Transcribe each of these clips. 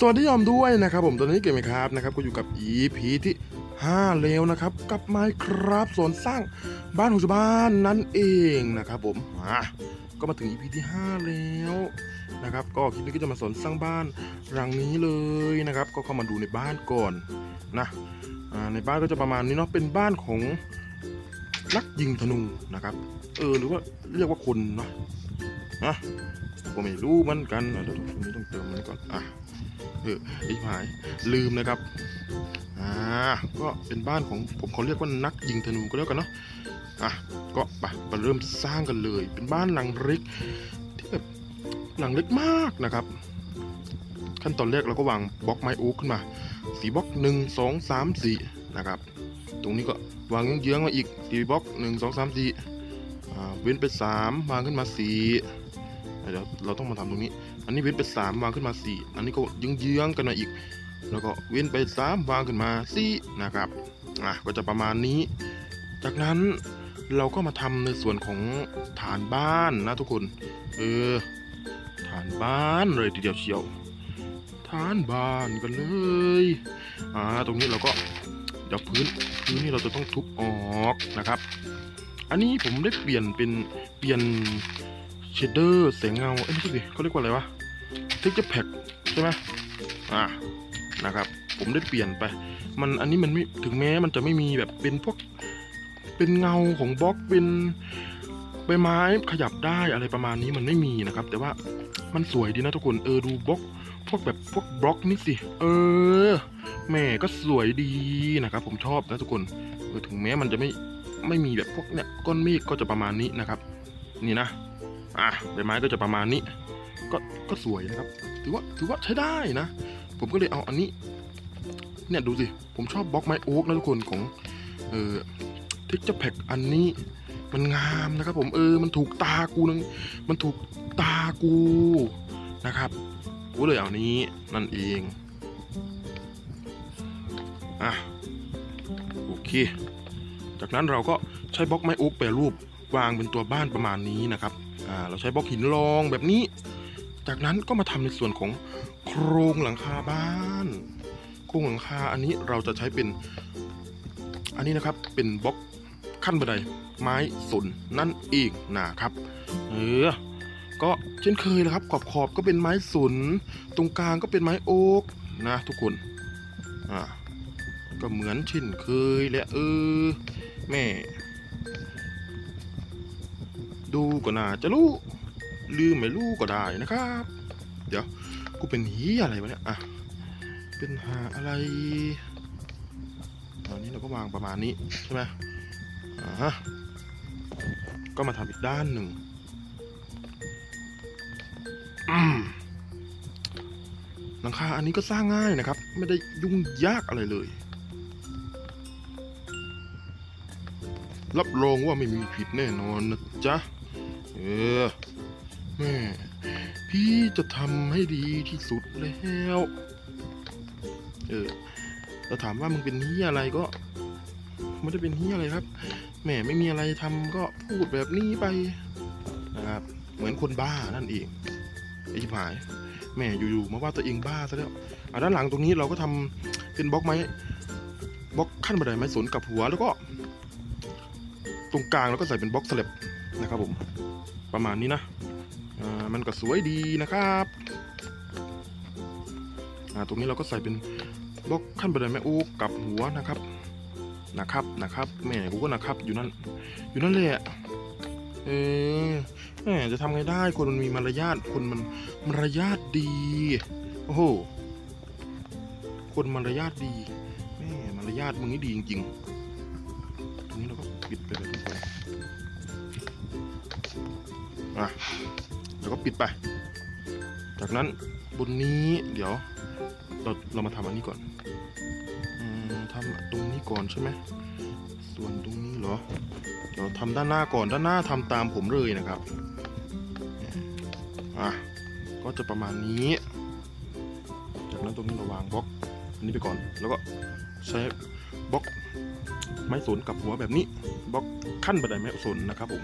สวัสดียอมด้วยนะครับผมตอนนี้เกมไหมครับนะครับก็อยู่กับ EP ที่ 5 แล้วนะครับ กับไมครับสวนสร้างบ้านของชาวบ้านนั่นเองนะครับผมอะก็มาถึง EP ที่ 5 แล้วนะครับ ก็คลิปนี้ก็จะมาสอนสร้างบ้านหลังนี้เลยนะครับ ก็เข้ามาดูในบ้านก่อนนะในบ้านก็จะประมาณนี้เนาะเป็นบ้านของนักยิงธนูนะครับ เออหรือว่าเรียกว่าคนเนาะนะก็ไม่รู้เหมือนกันเดี๋ยวตรงนี้ต้องเติมมันก่อนอะ เออไอ้หายลืมนะครับอ่าก็เป็นบ้านของผมเขาเรียกว่านักยิงธนูก็แล้วกันเนาะอะก็ไปมาเริ่มสร้างกันเลย เป็นบ้านหลังเล็กที่แบบหลังเล็กมากนะครับ ขั้นตอนแรกเราก็วางบล็อกไม้โอ๊กขึ้นมาสีบล็อกหนึ่งสองสามสี่นะครับ ตรงนี้ก็วางเยื้องๆมาอีกสีบล็อกหนึ่งสองสามสี่เว้นไปสามวางขึ้นมาสี่ เดี๋ยวเราต้องมาทำตรงนี้ อันนี้เว้นไปสามวางขึ้นมาสี่อันนี้ก็ยืงเยื้องๆกันมาอีก แล้วก็เว้นไปสามวางขึ้นมาสี่นะครับอะก็จะประมาณนี้ จากนั้นเราก็มาทำในส่วนของฐานบ้านนะทุกคนเออฐานบ้านเลยทีเดียวเชียวฐานบ้านกันเลยอ่าตรงนี้เราก็เดี๋ยวพื้นพื้นนี่เราจะต้องทุบออกนะครับ อันนี้ผมได้เปลี่ยนเป็นเปลี่ยน เชดเดอร์แสงเงาเอ้ยไม่ใช่ดิเขาเรียกว่าอะไรวะเทคเจอร์แพ็กใช่ไหมอ่านะครับผมได้เปลี่ยนไป มันอันนี้มันไม่ถึงแม้มันจะไม่มีแบบเป็นพวกเป็นเงาของบล็อกเป็นใบไม้ขยับได้อะไรประมาณนี้มันไม่มีนะครับ แต่ว่ามันสวยดีนะทุกคนเออดูบล็อก พวกแบบพวกบล็อกนี่สิ เออแม่ก็สวยดีนะครับ ผมชอบนะทุกคนเออถึงแม้มันจะไม่ไม่มีแบบพวกเนี้ยก้อนเมฆก็จะประมาณนี้นะครับ นี่นะ อะใบไม้ก็จะประมาณนี้ ก็ก็สวยนะครับ ถือว่าถือว่าใช้ได้นะ ผมก็เลยเอาอันนี้ เนี่ยดูสิ ผมชอบบล็อกไม้โอ๊กนะทุกคนของเออทคเจอร์แพ็กอันนี้มันงามนะครับ ผมเออมันถูกตากูนึงมันถูกตากูนะครับกูเลยเอานี้นั่นเองอะโอเค จากนั้นเราก็ใช้บล็อกไม้โอ๊กแปรรูปวางเป็นตัวบ้านประมาณนี้นะครับ เราใช้บล็อกหินรองแบบนี้ จากนั้นก็มาทำในส่วนของโครงหลังคาบ้านโครงหลังคาอันนี้เราจะใช้เป็น อันนี้นะครับเป็นบล็อกขั้นบันไดไม้สนนั่นเองนะครับเออก็เช่นเคยนะครับ ขอบขอบๆก็เป็นไม้สนตรงกลางก็เป็นไม้โอ๊กนะทุกคนอ่าก็เหมือนเช่นเคยและเออแม่ ดูก็น่าจะรู้ลืมไม่รู้ก็ได้นะครับ เดี๋ยวกูเป็นเฮียอะไรวะเนี่ยอะเป็นหาอะไรตอนนี้เราก็วางประมาณนี้ใช่ไหมอ่าฮะก็มาทำอีกด้านหนึ่งหลังคาอันนี้ก็สร้างง่ายนะครับ ไม่ได้ยุ่งยากอะไรเลย รับรองว่าไม่มีผิดแน่นอนนะจ๊ะ เออแม่พี่จะทำให้ดีที่สุดแล้ว เออเราถามว่ามึงเป็นเฮียอะไรก็ไม่ได้เป็นเฮียอะไรครับแม่ไม่มีอะไรทำก็พูดแบบนี้ไปนะครับ เหมือนคนบ้านั่นเองไอ้ชิบหายแม่อยู่ๆมาว่าตัวเองบ้าซะแล้วอะด้านหลังตรงนี้เราก็ทำเป็นบล็อกไม้บล็อกขั้นบันไดไม้สนกับหัวแล้วก็ ตรงกลางเราก็ใส่เป็นบล็อกสลับ นะครับผมประมาณนี้นะมันก็สวยดีนะครับตรงนี้เราก็ใส่เป็นบล็อกขั้นบันไดแม่อูกับหัวนะครับนะครับนะครับแม่กูก็นะครับอยู่นั่นอยู่นั่นแหละเออแม่จะทำไงได้คนมันมีมารยาทคนมันมารยาทดีโอ้โหคนมารยาทดีแม่มารยาทมึงนี่ดีจริงๆตรงนี้เราก็ปิดไปเลยทุกคน่ะแล้วก็ปิดไป จากนั้นบนนี้เดี๋ยวเราเรามาทำอันนี้ก่อนอทำตรงนี้ก่อนใช่ไหมส่วนตรงนี้เหรอ เดี๋ยวทำด้านหน้าก่อนด้านหน้าทำตามผมเลยนะครับอะก็จะประมาณนี้ จากนั้นตรงนี้เราวางบล็อกอันนี้ไปก่อน แล้วก็ใช้บล็อกไม้สนกับหัวแบบนี้บล็อกขั้นบันไดไม้สนนะครับผม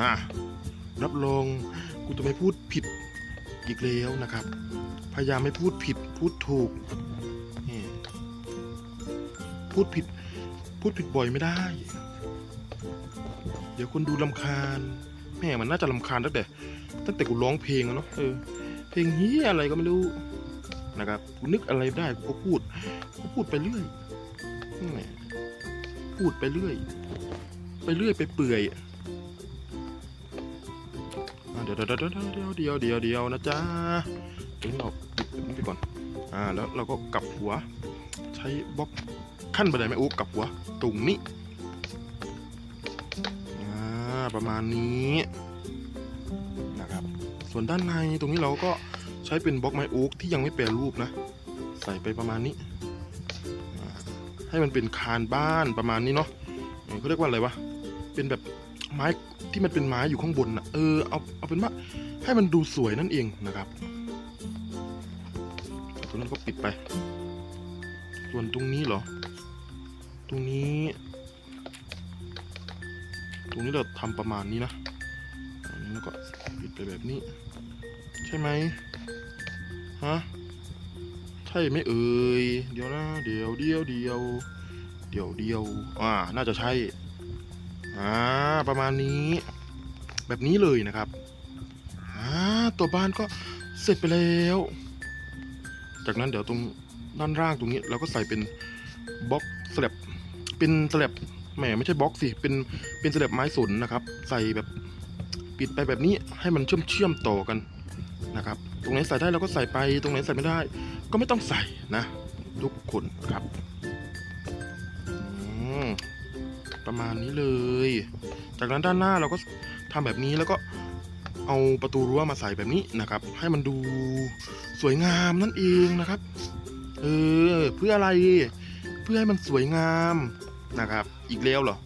อะ รับรองกูจะไม่พูดผิดอีกแล้วนะครับ พยายามไม่พูดผิดพูดถูกพูดผิดพูดผิดบ่อยไม่ได้ เดี๋ยวคนดูลำคาญ แม่มันน่าจะลำคาญตั้งแต่ตั้งแต่กูร้องเพลงเนาะเออเพลงเฮียอะไรก็ไม่รู้นะครับกูนึกอะไรได้กูก็พูดกูพูดไปเรื่อยพูดไปเรื่อย ไปเรื่อยไปเปื่อย ยวเดี๋ยวเดี๋ยวเดี๋ยวเดี๋ยวเดี๋ยวเดี๋ยวนะจ๊ะนี้เราปิดนี้ไปก่อน อ่า แล้วเราก็กลับหัว ใช้บล็อกขั้นบันไดไม่โอ้กลับหัวตรงนี้ อ่า ประมาณนี้นะครับ ส่วนด้านในตรงนี้เราก็ใช้เป็นบล็อกไม้โอ๊กที่ยังไม่แปรรูปนะ ใส่ไปประมาณนี้ ให้มันเป็นคานบ้านประมาณนี้เนาะเขาเรียกว่าอะไรวะ เป็นแบบไม้ ที่มันเป็นไม้อยู่ข้างบนนะเออเอาเอาเป็นว่าให้มันดูสวยนั่นเองนะครับตรงนั้นก็ปิดไป ส่วนตรงนี้เหรอ ตรงนี้ ตรงนี้เราทำประมาณนี้นะอันนี้แล้วก็ปิดไปแบบนี้ ใช่ไหมฮะใช่ไหมเอ่ยเดี๋ยวนะเดี๋ยวเดียวเดียวเดี๋ยวเดียวอ่าน่าจะใช่ อ่าประมาณนี้ แบบนี้เลยนะครับอ่าตัวบ้านก็เสร็จไปแล้ว จากนั้นเดี๋ยวตรงด้านล่างตรงนี้เราก็ใส่เป็นบล็อกสลับเป็นสลับแหมไม่ใช่บล็อกสิเป็นเป็นสลับไม้สนนะครับ ใส่แบบปิดไปแบบนี้ให้มันเชื่อมเชื่อมต่อกันนะครับ ตรงไหนใส่ได้เราก็ใส่ไป ตรงไหนใส่ไม่ได้ ก็ไม่ต้องใส่นะ ทุกคนครับ ประมาณนี้เลย จากนั้นด้านหน้าเราก็ทำแบบนี้แล้วก็เอาประตูรั้วมาใส่แบบนี้นะครับ ให้มันดูสวยงามนั่นเองนะครับ เออเพื่ออะไร เพื่อให้มันสวยงามนะครับ อีกแล้วเหรอ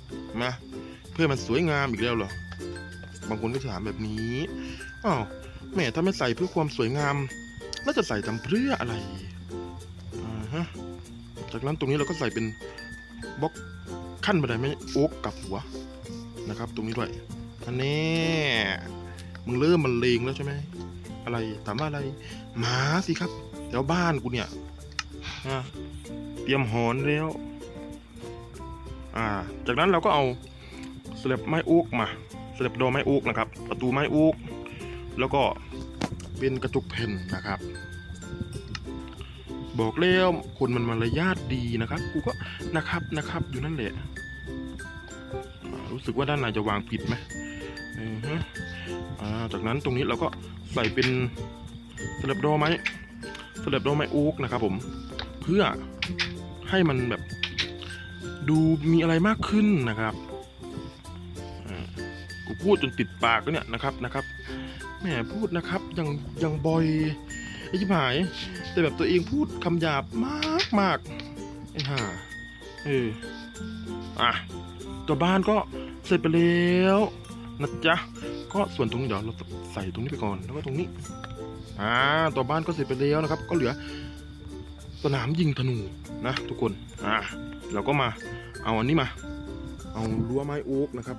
นะเพื่อให้มันสวยงามอีกแล้วเหรอ บางคนก็ถามแบบนี้อ้าวแม่ถ้าไม่ใส่เพื่อความสวยงามแล้วจะใส่ทำเพื่ออะไรอ่าฮะจากนั้นตรงนี้เราก็ใส่เป็นบล็อก ขั้นบันไดไม่โอ๊กกับหัวนะครับ ตรงนี้ด้วยอันนี้มึงเริ่มมันเลงแล้วใช่ไหมอะไรถามว่าอะไร หมาสิครับแถวบ้านกูเนี่ยอะเตรียมหอนแล้ว อ่า จากนั้นเราก็เอาสลับไม้โอ๊กมาสลับดอไม้โอ๊กนะครับ ประตูไม้โอ๊กแล้วก็เป็นกระจุกเพนนะครับ บอกแล้วคนมันมารยาทดีนะครับ กูก็นะครับนะครับอยู่นั่นแหละ รู้สึกว่าด้านในจะวางผิดไหมาจากนั้นตรงนี้เราก็ใส่เป็นสลับดอไม้สลับดอไม้โอ๊กนะครับผมเพื่อให้มันแบบดูมีอะไรมากขึ้นนะครับกูพูดจนติดปากแล้วเนี่ยนะครับนะครับแหม่พูดนะครับยังยังบอยไอ้ชิบหาย แต่แบบตัวเองพูดคำหยาบมากมากไอ้ห่าเอออะตัวบ้านก็ เสร็จไปแล้วนะจ๊ะก็ส่วนตรงนี้เดี๋ยวเราใส่ตรงนี้ไปก่อนแล้วก็ตรงนี้อ่าตัวบ้านก็เสร็จไปแล้วนะครับ ก็เหลือสนามยิงธนูนะ ทุกคนอ่าเราก็มาเอาอันนี้มา เอารั้วไม้โอ๊กนะครับ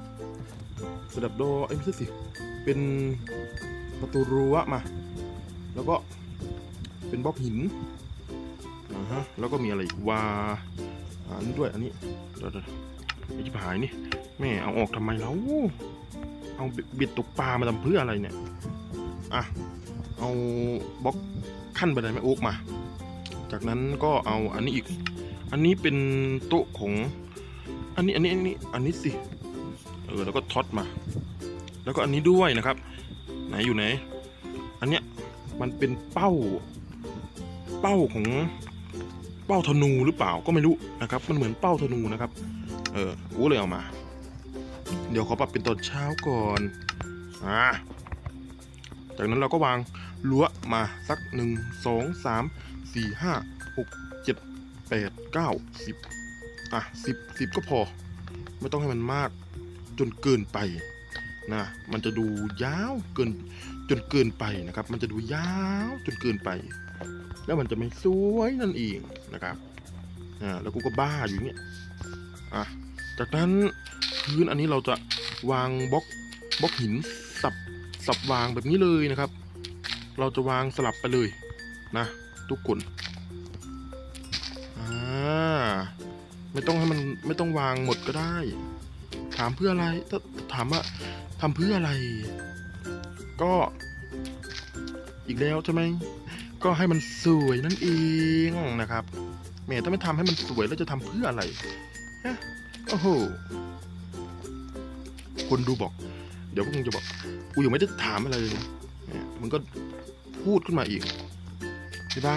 สดับดอเอ้ยไม่ใช่สิเป็นประตูรั้วมา แล้วก็เป็นบล็อกหินอ่าฮะแล้วก็มีอะไรอีกวาอันนี้ด้วยอันนี้เดี๋ยวเดี๋ยวไอ้ชิบหายนี่ แม่เอาออกทำไมแล้วเอาเบ็ดตกปลามาทำเพื่ออะไรเนี่ย อะ เอาบล็อกขั้นบันไดไม้โอ๊กมา จากนั้นก็เอาอันนี้อีก อันนี้เป็นโต๊ะของ อันนี้อันนี้อันนี้อันนี้สิ เออแล้วก็ท็อตมา แล้วก็อันนี้ด้วยนะครับ ไหนอยู่ไหน อันเนี้ยมันเป็นเป้า เป้าของเป้าธนูหรือเปล่าก็ไม่รู้นะครับ มันเหมือนเป้าธนูนะครับ เออกูเลยเอามา เดี๋ยวขอปรับเป็นตอนเช้าก่อนอ่าจากนั้นเราก็วางรั้วมาสักหนึ่งสองสามสี่ห้าหกเจ็ดแปดเก้าสิบอะสิบสิบก็พอ ไม่ต้องให้มันมากจนเกินไปนะมันจะดูยาวเกินจนเกินไปนะครับ มันจะดูยาวจนเกินไป แล้วมันจะไม่สวยนั่นเองนะครับอ่าแล้วกูก็บ้าอยู่เงี้ยอะจากนั้น พื้นอันนี้เราจะวางบล็อกบล็อกหินสับสับวางแบบนี้เลยนะครับ เราจะวางสลับไปเลยนะ ทุกคนอ่าไม่ต้องให้มันไม่ต้องวางหมดก็ได้ ถามเพื่ออะไรถ้าถามว่าทำเพื่ออะไร ก็อีกแล้วใช่ไหมก็ให้มันสวยนั่นเองนะครับแม่ถ้าไม่ทำให้มันสวยแล้วจะทำเพื่ออะไรฮะโอ้โห คนดูบอก เดี๋ยวพวกมึงจะบอกกูยังไม่ได้ถามอะไรเลยนะมันก็พูดขึ้นมาอีกใช่ป่า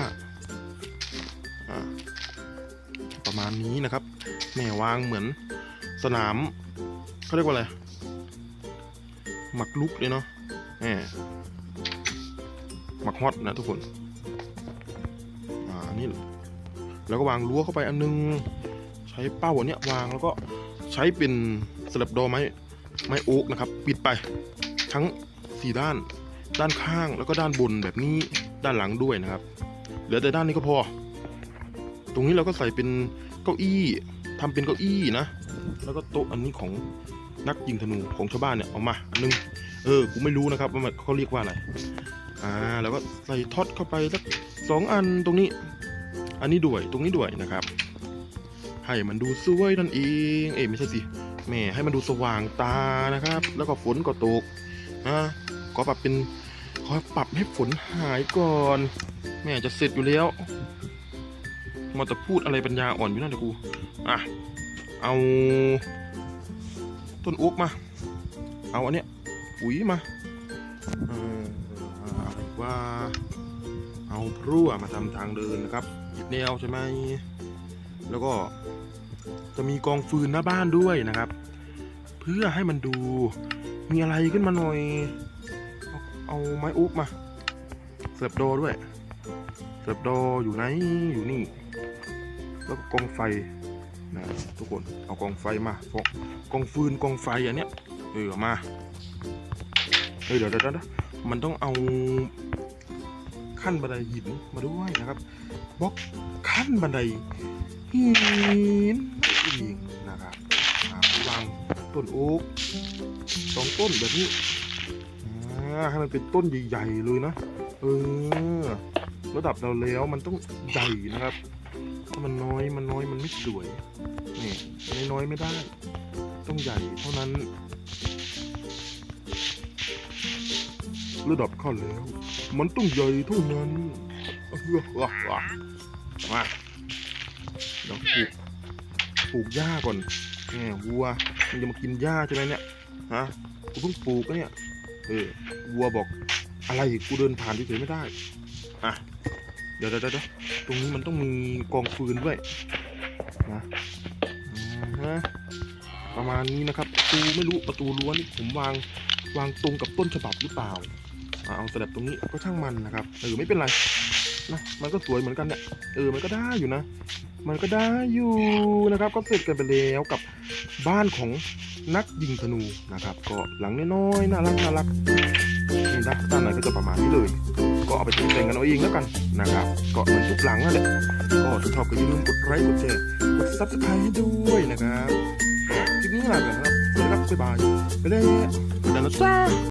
ประมาณนี้นะครับแหม่วางเหมือนสนามเขาเรียกว่าอะไรหมักลุกเลยเนาะแหมหมักฮอตนะทุกคนอ่านี่แล้วก็วางรั้วเข้าไปอันนึง ใช้เป้าอันเนี้ยวางแล้วก็ใช้เป็นสลับดอไม้ ไม้โอ๊กนะครับ ปิดไปทั้งสี่ด้าน ด้านข้างแล้วก็ด้านบนแบบนี้ด้านหลังด้วยนะครับ เหลือแต่ด้านนี้ก็พอ ตรงนี้เราก็ใส่เป็นเก้าอี้ทำเป็นเก้าอี้นะ แล้วก็โต๊ะอันนี้ของนักยิงธนูของชาวบ้านเนี่ยเอามาอันนึงเออกูไม่รู้นะครับว่ามันเขาเรียกว่าอะไรอ่าแล้วก็ใส่ท็อตเข้าไปสักสองอันตรงนี้ อันนี้ด้วยตรงนี้ด้วยนะครับ ให้มันดูสวยนั่นเอง เอ้ยไม่ใช่สิ แหม่ให้มันดูสว่างตานะครับ แล้วก็ฝนก็ตกนะขอปรับเป็นขอปรับให้ฝนหายก่อนแม่จะเสร็จอยู่แล้วมาแต่พูดอะไรปัญญาอ่อนอยู่นั่นเดี๋ยวกูอะเอาต้นอุกมา เอาอันเนี้ยปุ๋ยมาเออเอาว่าเอาพรั่วมาทำทางเดินนะครับอีกแนวใช่ไหมแล้วก็ จะมีกองฟืนหน้าบ้านด้วยนะครับ เพื่อให้มันดูมีอะไรขึ้นมาหน่อย เอาเอาไม้อุ๊กมา เสิร์ฟโดด้วย เสิร์ฟโดอยู่ไหนอยู่นี่ แล้วก็กองไฟนะทุกคนเอากองไฟมากองกองฟืนกองไฟอันเนี้ยเออมาเฮ้ยเดี๋ยวเดี๋ยวมันต้องเอาขั้นบันไดหินมาด้วยนะครับบล็อกขั้นบันไดหิน องนะครับวางต้นโอ๊กสองต้นแบบนี้ให้มันเป็นต้นใหญ่ๆเลยนะเออระดับเราแล้วมันต้องใหญ่นะครับ ถ้ามันน้อยมันน้อยมันไม่สวยนี่น้อยไม่ได้ ต้องใหญ่เท่านั้นระดับข้าแล้ว มันต้องใหญ่เท่านั้นเออว้าวว้าวมาเดี๋ยวปลูก ปลูกหญ้าก่อนแหมวัวมันจะมากินหญ้าใช่ไหมเนี่ยฮะกูเพิ่งปลูกนะเนี่ยเออวัวบอกอะไรกูเดินผ่านเฉยๆไม่ได้อะเดี๋ยวเดี๋ยวเดี๋ยวตรงนี้มันต้องมีกองฟืนด้วยนะฮะประมาณนี้นะครับประตูไม่รู้ประตูรั้วนี่ผมวางวางตรงกับต้นฉบับหรือเปล่าอ่าเอาสลับตรงนี้ก็ช่างมันนะครับเออไม่เป็นไรนะมันก็สวยเหมือนกันเนี่ยเออมันก็ได้อยู่นะ มันก็ได้อยู่นะครับ ก็เสร็จกันไปแล้วกับบ้านของนักยิงธนูนะครับ ก็หลังน้อยๆน่ารักน่ารักนี่นะด้านในก็จะประมาณนี้เลย ก็เอาไปตกแต่งกันเอาเองแล้วกันนะครับ ก็เหมือนทุกหลังนั่นแหละก็ถ้าชอบก็อย่าลืมกดไลค์กดแชร์กดซับสไครต์ให้ด้วยนะครับคลิปนี้ลาไปก่อนครับสวัสดีครับบ๊ายบายไปเลยไปแล้วนะจ้า